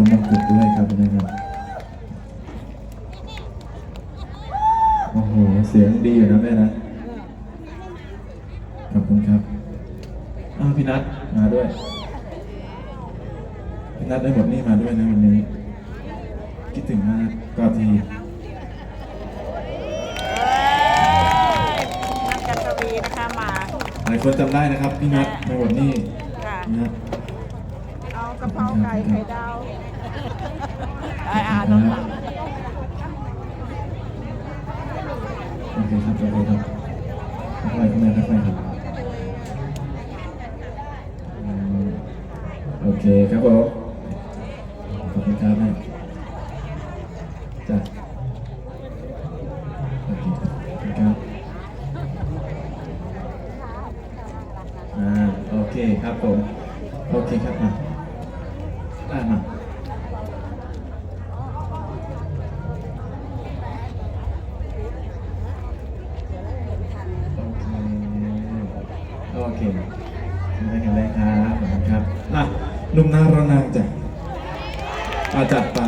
คุณมงกุฎด้วยครับนะครับโอ้โหเสียงดีอยู่นะแม่นะขอบคุณครับอ้าวพี่นัทมาด้วยพี่นัทได้หมดนี่มาด้วยนะวันนี้คิดถึงมากกอดทีนันจันทวีนะคะมาหลายคนจำได้นะครับพี่นัทในหมดนี่ค่ะนะเอา กะเพราไก่ไข่ดาวไอ่าอ่าน้องหลังโอเคครับโอเคครับค่อยๆเข้ามาค่อยๆครับโอเคครับผมขอบคุณครับแม่จ้ะโอเคขอบคุณครับอ่าโอเคครับผม โอเคครับมาอ่ามา โอเคโอเคไม่กันเลยครับขอบคุณครับ อะหนุ่มนารนางจ้ะอาจัดไป